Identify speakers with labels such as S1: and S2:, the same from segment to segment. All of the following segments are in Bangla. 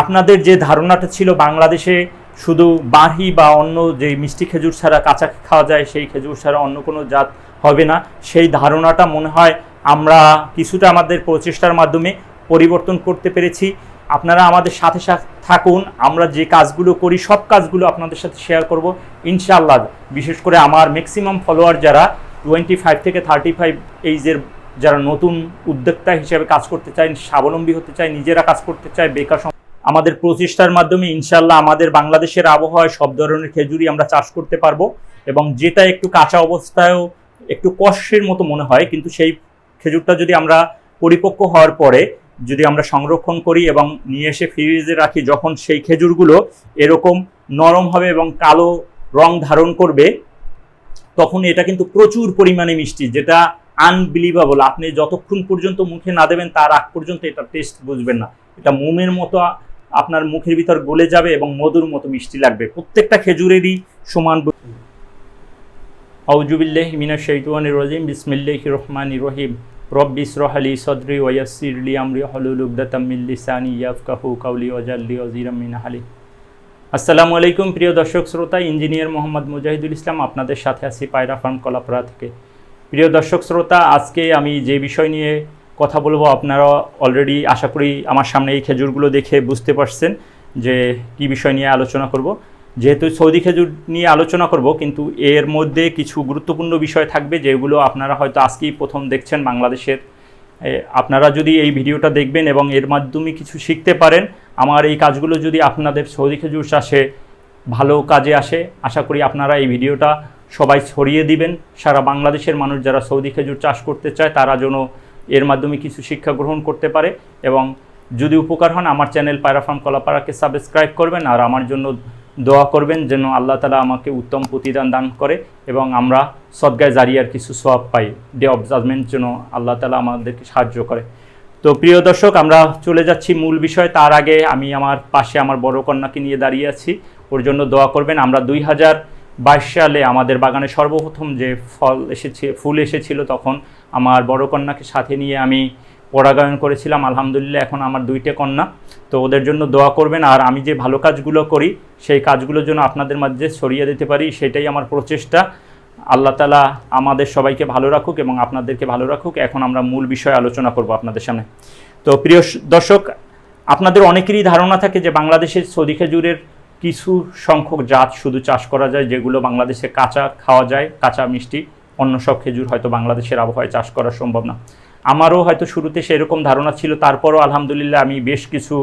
S1: আপনাদের যে ধারণাটা ছিল বাংলাদেশে শুধু বাহি বা অন্য যে মিষ্টি খেজুর ছাড়া কাঁচা খাওয়া যায়, সেই খেজুর ছাড়া অন্য কোনো জাত হবে না। সেই ধারণাটা মনে হয় আমরা কিছুটা আমাদের প্রচেষ্টার মাধ্যমে পরিবর্তন করতে পেরেছি। আপনারা আমাদের সাথে সাথে থাকুন, আমরা যে কাজগুলো করি, সব কাজগুলো আপনাদের সাথে শেয়ার করব। ইনশাআল্লাহ, বিশেষ করে আমার ম্যাক্সিমাম ফলোয়ার যারা টোয়েন্টি ফাইভ থেকে থার্টি ফাইভ এইজের যারা নতুন উদ্যোক্তা হিসেবে কাজ করতে চায়, স্বাবলম্বী হতে চায়, নিজেরা কাজ করতে চায়, বেকার আমাদের প্রচেষ্টার মাধ্যমে ইনশাল্লাহ আমাদের বাংলাদেশের আবহাওয়ায় সব ধরনের খেজুরি আমরা চাষ করতে পারব এবং যেটা একটু কাঁচা অবস্থায়ও একটু কষ্টের মতো মনে হয়, কিন্তু সেই খেজুরটা যদি আমরা পরিপক্ক হওয়ার পরে যদি আমরা সংরক্ষণ করি এবং নিয়ে এসে ফ্রিজে রাখি, যখন সেই খেজুরগুলো এরকম নরম হবে এবং কালো রং ধারণ করবে, তখন এটা কিন্তু প্রচুর পরিমাণে মিষ্টি, যেটা আনবিলিভাবল আপনি যতক্ষণ পর্যন্ত মুখে না দেবেন, তার আগ পর্যন্ত এটা টেস্ট বুঝবেন না। এটা মোমের মতো আপনার মুখের ভিতর গলে যাবে এবং মধুর মতো মিষ্টি লাগবে। প্রত্যেকটা খেজুরেরই সমান আউজুবিল্লাহ মিনা শৈতানির রজিম। বিসমিল্লাহ রহমান রহিম। রব্বি ইসরাহলি সদরি ওয়াসিরলি আমরি। হলুল উবদাতাম মিন লিসানি ইয়াফকাহু কাউলি ওয়াজাল্লি ওয়াজিরাম মিন হালি। আসসালামু আলাইকুম প্রিয় দর্শক, শ্রোতা, ইঞ্জিনিয়ার মোহাম্মদ মুজাহিদুল ইসলাম। আপনাদের সাথে আছি পায়রা ফার্ম কলাপাড়া থেকে। প্রিয় দর্শক শ্রোতা, আজকে আমি যে বিষয় নিয়ে কথা বলব, আপনারা অলরেডি আশা করি আমার সামনে এই খেজুরগুলো দেখে বুঝতে পারছেন যে কি বিষয় নিয়ে আলোচনা করব। যেহেতু সৌদি খেজুর নিয়ে আলোচনা করব, কিন্তু এর মধ্যে কিছু গুরুত্বপূর্ণ বিষয় থাকবে, যেগুলো আপনারা হয়তো আজকেই প্রথম দেখছেন বাংলাদেশের। আপনারা যদি এই ভিডিওটা দেখবেন এবং এর মাধ্যমে কিছু শিখতে পারেন, আমার এই কাজগুলো যদি আপনাদের সৌদি খেজুর চাষে ভালো কাজে আসে, আশা করি আপনারা এই ভিডিওটা সবাই ছড়িয়ে দিবেন। সারা বাংলাদেশের মানুষ যারা সৌদি খেজুর চাষ করতে চায়, তারা যেন এর মাধ্যমে কিছু শিক্ষা গ্রহণ করতে পারে। এবং যদি উপকার হন, আমার চ্যানেল পায়রাফার্ম কলাপাড়াকে সাবস্ক্রাইব করবেন আর আমার জন্য দোয়া করবেন যেন আল্লাহ তালা আমাকে উত্তম প্রতিদান দান করে এবং আমরা সদগায় জারিয়ার কিছু সওয়াব পাই। ডে অফ জাজমেন্ট যেন আল্লাহ তালা আমাদেরকে সাহায্য করে। তো প্রিয় দর্শক, আমরা চলে যাচ্ছি মূল বিষয়। তার আগে আমি আমার পাশে আমার বড় কন্যাকে নিয়ে দাঁড়িয়ে আছি। ওর জন্য দোয়া করবেন। আমরা দুই হাজার বাইশ সালে আমাদের বাগানে সর্বপ্রথম যে ফল এসেছে, ফুল এসেছিল তখন আমার বড় কন্যাকে সাথে নিয়ে আমি পরাগায়ন করেছিলাম। আলহামদুলিল্লাহ এখন আমার দুইটা কন্যা। তো ওদের জন্য দোয়া করবেন। আর আমি যে ভালো কাজগুলো করি, সেই কাজগুলোর জন্য আপনাদের মাঝে ছড়িয়ে দিতে পারি, সেটাই আমার প্রচেষ্টা। আল্লাহ তালা আমাদের সবাইকে ভালো রাখুক এবং আপনাদেরকে ভালো রাখুক। এখন আমরা মূল বিষয়ে আলোচনা করব আপনাদের সামনে। তো প্রিয় দর্শক, আপনাদের অনেকেরই ধারণা থাকে যে বাংলাদেশের সৌদি খেজুরের কিছু সংখ্যক জাত শুধু চাষ করা যায়, যেগুলো বাংলাদেশে কাঁচা খাওয়া যায়, কাঁচা মিষ্টি, অন্য সব খেজুর হয়তো বাংলাদেশের আবহাওয়ায় চাষ করা সম্ভব না। আমারও হয়তো শুরুতে সেরকম ধারণা ছিল, তারপরও আলহামদুলিল্লাহ আমি বেশ কিছু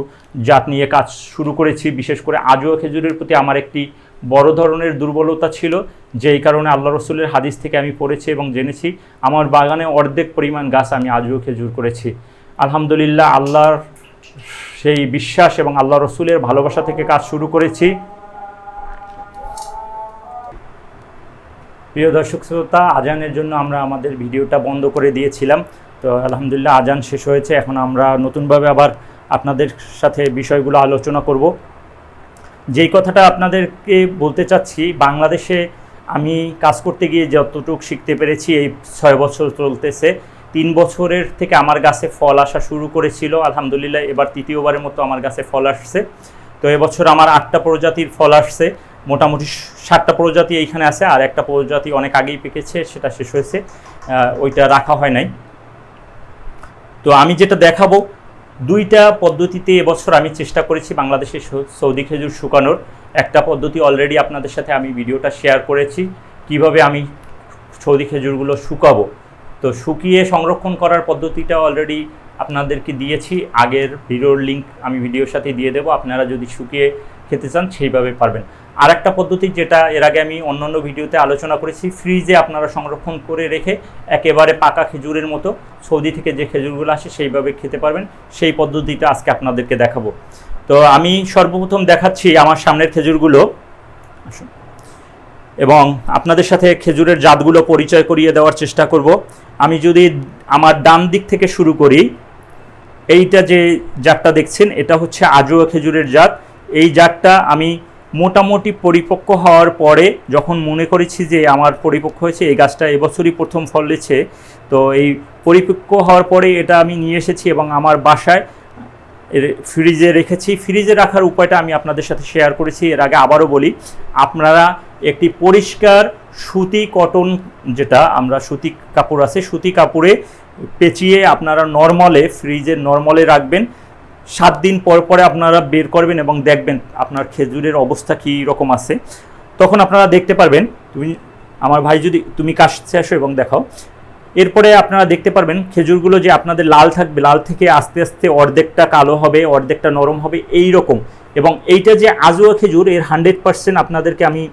S1: জাত নিয়ে কাজ শুরু করেছি, বিশেষ করে আজও খেজুরের প্রতি আমার একটি বড় ধরনের দুর্বলতা ছিল, যেই কারণে আল্লাহ রসুলের হাদিস থেকে আমি পড়েছি এবং জেনেছি, আমার বাগানে অর্ধেক পরিমাণ গাছ আমি আজও খেজুর করেছি। আলহামদুলিল্লাহ, আল্লাহর সেই বিশ্বাস এবং আল্লাহ রসুলের ভালোবাসা থেকে কাজ শুরু করেছি। প্রিয় দর্শক শ্রোতা, আজানের জন্য আমরা আমাদের ভিডিওটা বন্ধ করে দিয়েছিলাম। তো আলহামদুলিল্লাহ আজান শেষ হয়েছে। এখন আমরা নতুনভাবে আবার আপনাদের সাথে বিষয়গুলো আলোচনা করব। যেই কথাটা আপনাদেরকে বলতে চাচ্ছি, বাংলাদেশে আমি কাজ করতে গিয়ে যতটুকু শিখতে পেরেছি, এই ছয় বছর চলতেছে। তিন বছরের থেকে আমার গাছে ফল আসা শুরু করেছিল। আলহামদুলিল্লাহ, এবার তৃতীয়বারের মতো আমার গাছে ফল আসছে। তো এবছর আমার আটটা প্রজাতির ফল আসছে। মোটামুটি ষাটটা প্রজাতি এইখানে আছে, আর একটা প্রজাতি অনেক আগেই পেকেছে, সেটা শেষ হয়েছে। ওইটা রাখা হয় নাই। তো আমি যেটা দেখাবো, দুইটা পদ্ধতিতে এবছর আমি চেষ্টা করেছি বাংলাদেশের সৌ- সৌদি খেজুর শুকানোর। একটা পদ্ধতি অলরেডি আপনাদের সাথে আমি ভিডিওটা শেয়ার করেছি, কীভাবে আমি সৌদি খেজুরগুলো শুকাবো। তো শুকিয়ে সংরক্ষণ করার পদ্ধতিটা অলরেডি আপনাদেরকে দিয়েছি। আগের ভিডিওর লিঙ্ক আমি ভিডিওর সাথে দিয়ে দেবো। আপনারা যদি শুকিয়ে খেতে চান, সেইভাবে পারবেন। আর একটা পদ্ধতি যেটা এর আগে আমি অন্যান্য ভিডিওতে আলোচনা করেছি ফ্রিজে আপনারা সংরক্ষণ করে রেখে একেবারে পাকা খেজুরের মতো সৌদি থেকে যে খেজুরগুলো আসে, সেইভাবে খেতে পারবেন। সেই পদ্ধতিটা আজকে আপনাদেরকে দেখাবো। তো আমি সর্বপ্রথম দেখাচ্ছি আমার সামনের খেজুরগুলো। আসুন। এবং আপনাদের সাথে খেজুরের জাতগুলো পরিচয় করিয়ে দেওয়ার চেষ্টা করব। আমি যদি আমার ডান দিক থেকে শুরু করি, এইটা যে জাতটা দেখছেন, এটা হচ্ছে আজোয়া খেজুরের জাত। এই জাতটা আমি মোটামুটি পরিপক্ক হওয়ার পরে যখন মনে করেছি যে আমার পরিপক্ক হয়েছে, এই গাছটা এবছরই প্রথম ফলেছে তো এই পরিপক্ক হওয়ার পরে এটা আমি নিয়ে এসেছি এবং আমার বাসায় ফ্রিজে রেখেছি। ফ্রিজে রাখার উপায়টা আমি আপনাদের সাথে শেয়ার করেছি, এর আগে আবারও বলি, আপনারা একটি পরিষ্কার সুতি কটন যেটা আমরা সুতি কাপড় আছে, সুতি কাপড়ে পেঁচিয়ে আপনারা নর্মালে, ফ্রিজে নর্মালে রাখবেন। সাত দিন পর পরে আপনারা বের করবেন এবং দেখবেন আপনার খেজুরের অবস্থা কী রকম আছে। তখন আপনারা দেখতে পারবেন, তুমি, আমার ভাই যদি, তুমি কাশতে আসো এবং দেখাও। এরপরে আপনারা দেখতে পারবেন খেজুরগুলো যে আপনাদের লাল থাকবে, লাল থেকে আস্তে আস্তে অর্ধেকটা কালো হবে, অর্ধেকটা নরম হবে এই রকম এবং এইটা যে আজুয়া খেজুর, এর হান্ড্রেড পার্সেন্ট আপনাদেরকে আমি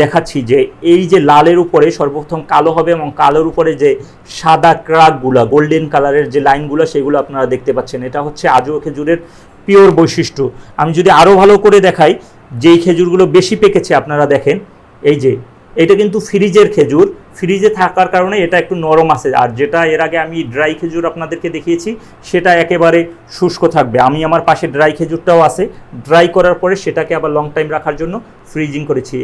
S1: দেখাচ্ছি যে এই যে লালের উপরে সর্বপ্রথম কালো হবে এবং কালোর উপরে যে সাদা ক্রাকগুলো, গোল্ডেন কালারের যে লাইনগুলো, সেগুলো আপনারা দেখতে পাচ্ছেন। এটা হচ্ছে আজও খেজুরের পিওর বৈশিষ্ট্য। আমি যদি আরও ভালো করে দেখাই, যেই খেজুরগুলো বেশি পেকেছে আপনারা দেখেন, এই যে, এটা কিন্তু ফ্রিজের খেজুর। ফ্রিজে থাকার কারণে এটা একটু নরম আছে। আর যেটা এর আগে আমি ড্রাই খেজুর আপনাদেরকে দেখিয়েছি, সেটা একেবারে শুষ্ক থাকবে। আমি আমার পাশে ড্রাই খেজুরটাও আছে। ড্রাই করার পরে সেটাকে আবার লং টাইম রাখার জন্য ফ্রিজিং করেছি।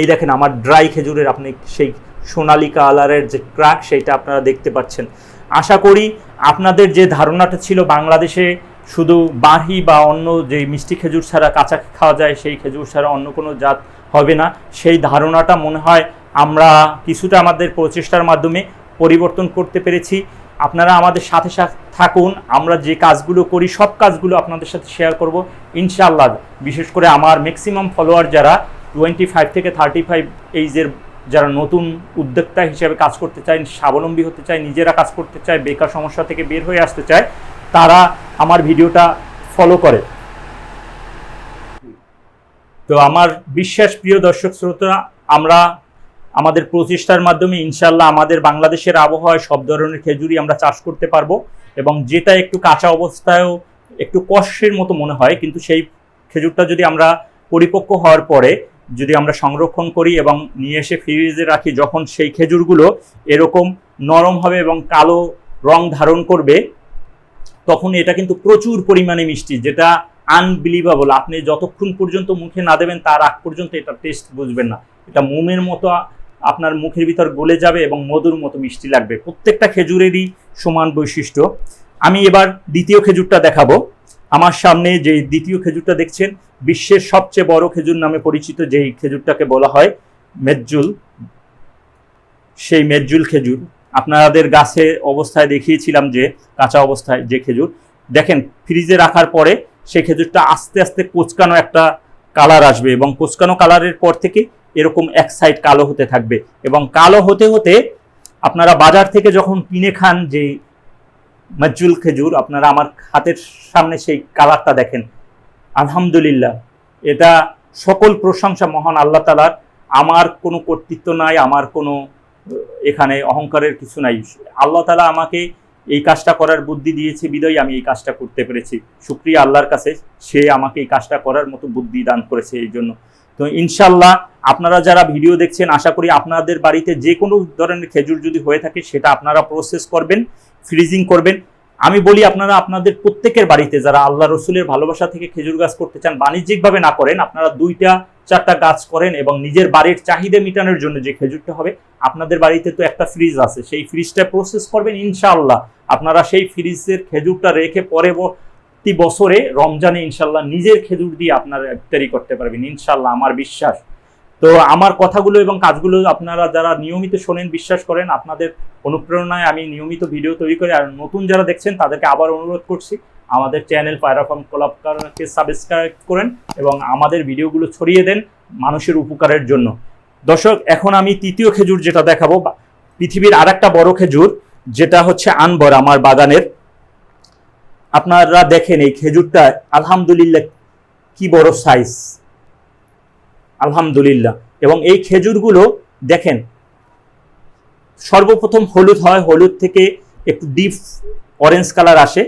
S1: এই দেখেন, আমার ড্রাই খেজুরের আপনি সেই সোনালি কালারের যে ক্রাক সেইটা আপনারা দেখতে পাচ্ছেন। আশা করি আপনাদের যে ধারণাটা ছিল বাংলাদেশে শুধু বাহি বা অন্য যে মিষ্টি খেজুর ছাড়া কাঁচা খাওয়া যায়, সেই খেজুর ছাড়া অন্য কোনো জাত হবে না। সেই ধারণাটা মনে হয় আমরা কিছুটা আমাদের প্রচেষ্টার মাধ্যমে পরিবর্তন করতে পেরেছি। আপনারা আমাদের সাথে সাথে থাকুন, আমরা যে কাজগুলো করি, সব কাজগুলো আপনাদের সাথে শেয়ার করব। ইনশাআল্লাহ, বিশেষ করে আমার ম্যাক্সিমাম ফলোয়ার যারা টোয়েন্টি ফাইভ থেকে থার্টি ফাইভ এইজের যারা নতুন উদ্যোক্তা হিসেবে কাজ করতে চায়, স্বাবলম্বী হতে চায়, নিজেরা কাজ করতে চায়, বেকার সমস্যা থেকে বের হয়ে আসতে চায়, তারা আমার ভিডিওটা ফলো করে। তো আমার বিশ্বাস প্রিয় দর্শক শ্রোতা, আমরা আমাদের প্রচেষ্টার মাধ্যমে ইনশাল্লাহ আমাদের বাংলাদেশের আবহাওয়ায় সব ধরনের খেজুরি আমরা চাষ করতে পারব এবং যেটা একটু কাঁচা অবস্থায়ও একটু কষ্টের মতো মনে হয়, কিন্তু সেই খেজুরটা যদি আমরা পরিপক্ক হওয়ার পরে যদি আমরা সংরক্ষণ করি এবং নিয়ে এসে ফ্রিজে রাখি, যখন সেই খেজুরগুলো এরকম নরম হবে এবং কালো রং ধারণ করবে, তখন এটা কিন্তু প্রচুর পরিমাণে মিষ্টি, যেটা আনবিলিভাবল আপনি যতক্ষণ পর্যন্ত মুখে না দেবেন, তার আগ পর্যন্ত এটা টেস্ট বুঝবেন না। এটা মোমের মতো আপনার মুখের ভিতর গলে যাবে এবং মধুর মতো মিষ্টি লাগবে। প্রত্যেকটা খেজুরেরই সমান বৈশিষ্ট্য। আমি এবার দ্বিতীয় খেজুরটা দেখাবো। আমার সামনে যে দ্বিতীয় খেজুরটা দেখছেন, বিশ্বের সবচেয়ে বড় খেজুর নামে পরিচিত যেই খেজুরটাকে বলা হয় মেজ্জুল। সেই মেজ্জুল খেজুর। আপনাদের গাছে অবস্থায় দেখিয়েছিলাম যে, কাঁচা অবস্থায় যে খেজুর। দেখেন, ফ্রিজে রাখার পরে সেই খেজুরটা আস্তে আস্তে কোচকানো একটা কালার আসবে এবং কোচকানো কালারের পর থেকে এরকম এক সাইড কালো হতে থাকবে। এবং কালো হতে হতে আপনারা বাজার থেকে যখন কিনে খান যে মজ্জুল খেজুর, আপনারা আমার হাতের সামনে সেই কালারটা দেখেন। আলহামদুলিল্লাহ, এটা সকল প্রশংসা মহান আল্লাহ তালার আমার কোনো কর্তৃত্ব নাই, আমার কোনো এখানে অহংকারের কিছু নাই। আল্লাহ তালা আমাকে এই কাজটা করার বুদ্ধি দিয়েছে, বিদয় আমি এই কাজটা করতে পেরেছি। শুক্রিয়া আল্লাহর কাছে, সে আমাকে এই কাজটা করার মতো বুদ্ধি দান করেছে এই জন্য। তো ইনশাল্লাহ আপনারা যারা ভিডিও দেখছেন, আশা করি আপনাদের বাড়িতে যে কোনো ধরনের খেজুর যদি হয়ে থাকে, সেটা আপনারা প্রসেস করবেন ফ্রিজিং করবেন। আমি বলি আপনারা আপনাদের প্রত্যেকের বাড়িতে যারা আল্লাহ রসুলের ভালোবাসা থেকে খেজুর গাছ করতে চান, বাণিজ্যিকভাবে না করেন, আপনারা দুইটা, চারটা গাছ করেন এবং নিজের বাড়ির চাহিদা মেটানোর জন্য যে খেজুরটা হবে, আপনাদের বাড়িতে তো একটা ফ্রিজ আছে। সেই ফ্রিজটা প্রসেস করবেন ইনশাআল্লাহ। আপনারা সেই ফ্রিজের খেজুরটা রেখে পরবর্তী বছরে রমজানে ইনশাল্লাহ নিজের খেজুর দিয়ে আপনারা ইফতারি করতে পারবেন ইনশাল্লাহ আমার বিশ্বাস। তো আমার কথাগুলো এবং কাজগুলো আপনারা যারা নিয়মিত শোনেন, বিশ্বাস করেন, আপনাদের অনুপ্রেরণায় আমি নিয়মিত ভিডিও তৈরি করি। আর নতুন যারা দেখছেন, তাদেরকে আবার অনুরোধ করছি, আমাদের চ্যানেল পায়রাফার্ম কলাপকারকে সাবস্ক্রাইব করেন এবং আমাদের ভিডিওগুলো ছড়িয়ে দেন মানুষের উপকারের জন্য। দর্শক, এখন আমি তৃতীয় খেজুর যেটা দেখাবো পৃথিবীর আর একটা বড় খেজুর, যেটা হচ্ছে আনবর আমার বাগানের। আপনারা দেখেন এই খেজুরটা, আলহামদুলিল্লাহ, কি বড় সাইজ আলহামদুলিল্লাহ। এবং এই খেজুরগুলো দেখেন, সর্বপ্রথম হলুদ হয়, হলুদ থেকে একটু ডিপ অরেঞ্জ কালার আসে।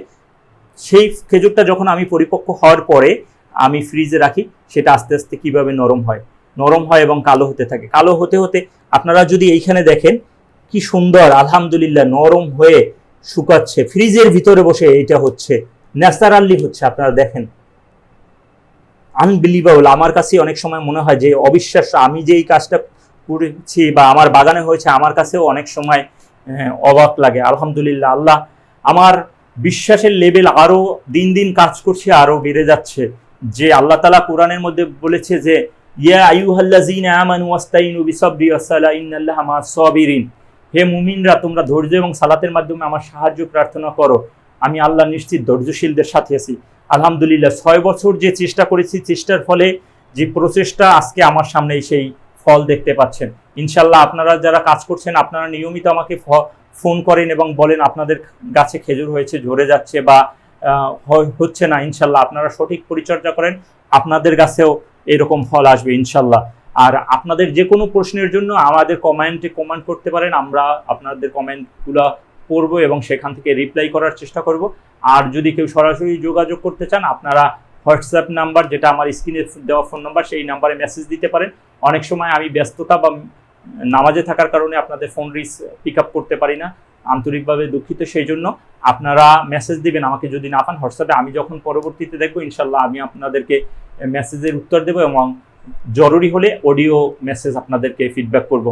S1: সেই খেজুরটা যখন আমি পরিপক্ক হওয়ার পরে আমি ফ্রিজে রাখি, সেটা আস্তে আস্তে কীভাবে নরম হয়? নরম হয় এবং কালো হতে থাকে। কালো হতে হতে আপনারা যদি এইখানে দেখেন, কি সুন্দর, আলহামদুলিল্লাহ, নরম হয়ে শুকাচ্ছে। ফ্রিজের ভিতরে বসে এইটা হচ্ছে, ন্যাচারালি হচ্ছে, আপনারা দেখেন। আনবিলিভেবল আমার কাছে অনেক সময় মনে হয় যে অবিশ্বাস্য। আমি যে এই কাজটা করেছি বা আমার বাগানে হয়েছে আমার কাছেও অনেক সময় হ্যাঁ, অবাক লাগে। আলহামদুলিল্লাহ আল্লাহ আমার বিশ্বাসের লেভেল আরও দিন দিন কাজ করছে আরও বেড়ে যাচ্ছে। যে আল্লাহ তালা কোরআনের মধ্যে বলেছে যে ইয়া আইয়ুহাল্লাযীনা আমানু ওয়াস্তাইনু বিসাবরি হে মুমিনরা তোমরা ধৈর্য এবং সালাতের মাধ্যমে আমার সাহায্য প্রার্থনা করো। আমি আল্লাহ নিশ্চিত ধৈর্যশীলদের সাথে আছি। আলহামদুলিল্লাহ, ছয় বছর যে চেষ্টা করেছি, চেষ্টার ফলে যে প্রচেষ্টা আজকে আমার সামনে সেই ফল দেখতে পাচ্ছেন। ইনশাল্লাহ আপনারা যারা কাজ করছেন, আপনারা নিয়মিত আমাকে ফোন করেন এবং বলেন আপনাদের গাছে খেজুর হয়েছে, ঝরে যাচ্ছে বা হচ্ছে না ইনশাল্লাহ আপনারা সঠিক পরিচর্যা করেন, আপনাদের গাছেও এরকম ফল আসবে ইনশাল্লাহ আর আপনাদের যে কোনো প্রশ্নের জন্য আমাদের কমেন্টে কমেন্ট করতে পারেন, আমরা আপনাদের কমেন্টগুলো পড়ব এবং সেখান থেকে রিপ্লাই করার চেষ্টা করব। আর যদি কেউ সরাসরি যোগাযোগ করতে চান, আপনারা হোয়াটসঅ্যাপ নাম্বার যেটা আমার স্ক্রিনে দেওয়া ফোন নাম্বার সেই নাম্বারে মেসেজ দিতে পারেন। অনেক সময় আমি ব্যস্ততা বা নামাজে থাকার কারণে আপনাদের ফোন রিস পিক আপ করতে পারি না, আন্তরিকভাবে দুঃখিত। সেই জন্য আপনারা মেসেজ দিবেন, আমাকে যদি না পান হোয়াটসঅ্যাপে আমি যখন পরবর্তীতে দেখব, ইনশাল্লাহ আমি আপনাদেরকে মেসেজের উত্তর দেবো এবং জরুরি হলে অডিও মেসেজ আপনাদেরকে ফিডব্যাক করব।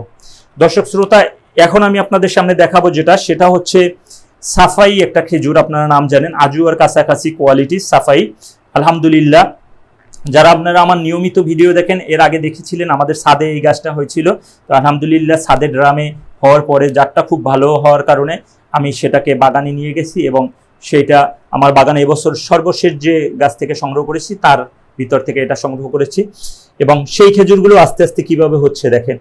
S1: দর্শক, শ্রোতা এখন আমি আপনাদের সামনে দেখাবো যেটা, সেটা হচ্ছে সাফাই একটা খেজুর, আপনারা নাম জানেন, আজুয়ার কাছাকাছি কোয়ালিটি সাফাই। আলহামদুলিল্লাহ, যারা আপনারা আমার নিয়মিত ভিডিও দেখেন, এর আগে দেখেছিলেন, আমাদের সাদে এই গাছটা হয়েছিল। তো আলহামদুলিল্লাহ, সাদে ড্রামে হওয়ার পরে জাতটা খুব ভালো হওয়ার কারণে আমি সেটাকে বাগানে নিয়ে গেছি এবং সেটা আমার বাগানে এবছর সর্বশেষ যে গাছ থেকে সংগ্রহ করেছি, তার ভিতর থেকে এটা সংগ্রহ করেছি। এবং সেই খেজুরগুলো আস্তে আস্তে কীভাবে হচ্ছে দেখেন।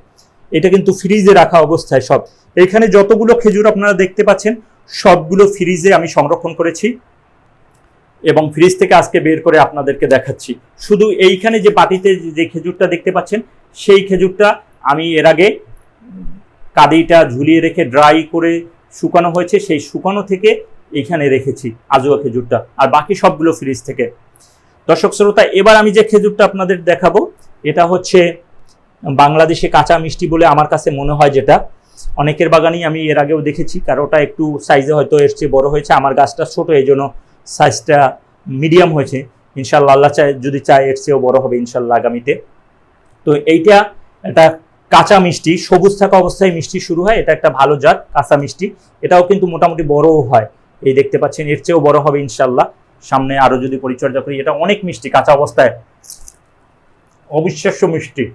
S1: এটা কিন্তু ফ্রিজে রাখা অবস্থায় সব। এখানে যতগুলো খেজুর আপনারা দেখতে পাচ্ছেন, সবগুলো ফ্রিজে আমি সংরক্ষণ করেছি এবং ফ্রিজ থেকে আজকে বের করে আপনাদেরকে দেখাচ্ছি। শুধু এইখানে যে বাটিতে যে- খেজুরটা দেখতে পাচ্ছেন, সেই খেজুরটা আমি এর আগে কাদিটা ঝুলিয়ে রেখে ড্রাই করে শুকানো হয়েছে, সেই শুকানো থেকে এইখানে রেখেছি আজুয়া খেজুরটা আর বাকি সবগুলো ফ্রিজ থেকে। দর্শক শ্রোতা, এবার আমি যে খেজুরটা আপনাদের দেখাবো, এটা হচ্ছে বাংলাদেশে কাঁচা মিষ্টি বলে আমার কাছে মনে হয় যেটা। অনেকের বাগানেই আমি এর আগেও দেখেছি, কারণ ওটা একটু সাইজে হয়তো এর চেয়ে বড় হয়েছে, আমার গাছটা ছোট এই জন্য সাইজটা মিডিয়াম হয়েছে। ইনশাল্লাহ আল্লাহ চায়, যদি চায় এর চেয়েও বড় হবে ইনশাল্লাহ আগামীতে। তো এইটা এটা কাঁচা মিষ্টি, সবুজ থাকা অবস্থায় মিষ্টি শুরু হয়, এটা একটা ভালো জাত, কাঁচা মিষ্টি। এটাও কিন্তু মোটামুটি বড়ও হয়, এই দেখতে পাচ্ছেন, এর চেয়েও বড় হবে ইনশাল্লাহ সামনে আরও যদি পরিচর্যা করি, এটা অনেক মিষ্টি, কাঁচা অবস্থায় অবিশ্বাস্য মিষ্টি।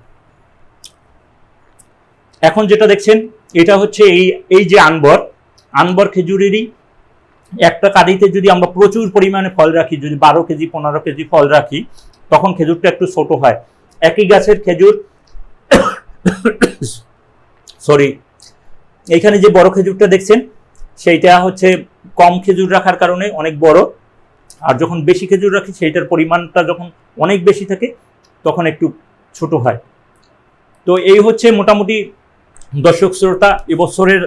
S1: এখন যেটা দেখছেন, এটা হচ্ছে এই এই যে আনবর আনবর খেজুরেরই একটা কাঁদিতে যদি আমরা প্রচুর পরিমাণে ফল রাখি, যদি বারো কেজি, পনেরো কেজি ফল রাখি, তখন খেজুরটা একটু ছোট হয়। একই গাছের খেজুর, সরি, এইখানে যে বড় খেজুরটা দেখছেন, সেইটা হচ্ছে কম খেজুর রাখার কারণে অনেক বড়। আর যখন বেশি খেজুর রাখি, সেইটার পরিমাণটা যখন অনেক বেশি থাকে, তখন একটু ছোট হয়। তো এই হচ্ছে মোটামুটি দর্শক শ্রোতা এবছরের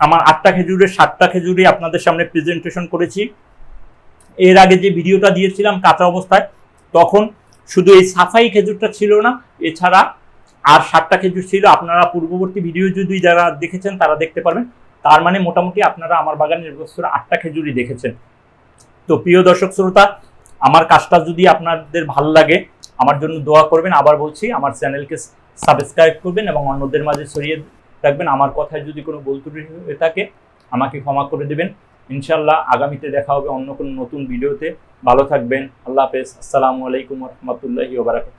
S1: আমার আটটা খেজুরের, সাতটা খেজুরই আপনাদের সামনে প্রেজেন্টেশন করেছি। এর আগে যে ভিডিওটা দিয়েছিলাম কাঁচা অবস্থায়, তখন শুধু এই সাফাই খেজুরটা ছিল না, এছাড়া আর সাতটা খেজুর ছিল। আপনারা পূর্ববর্তী ভিডিও যদি যারা দেখেছেন, তারা দেখতে পারবেন। তার মানে মোটামুটি আপনারা আমার বাগানের বছর আটটা খেজুরই দেখেছেন। তো প্রিয় দর্শক শ্রোতা, আমার কাজটা যদি আপনাদের ভালো লাগে আমার জন্য দোয়া করবেন। আবার বলছি, আমার চ্যানেলকে সাবস্ক্রাইব করবেন এবং অন্যদের মাঝে ছড়িয়ে রাখবেন। আমার কথায় যদি কোনো ভুল হয়ে থাকে, আমাকে ক্ষমা করে দেবেন। ইনশাল্লাহ আগামীতে দেখা হবে অন্য কোনো নতুন ভিডিওতে। ভালো থাকবেন। আল্লাহ হাফেজ। আসসালামু আলাইকুম রহমতুল্লাহি ওবরাকাত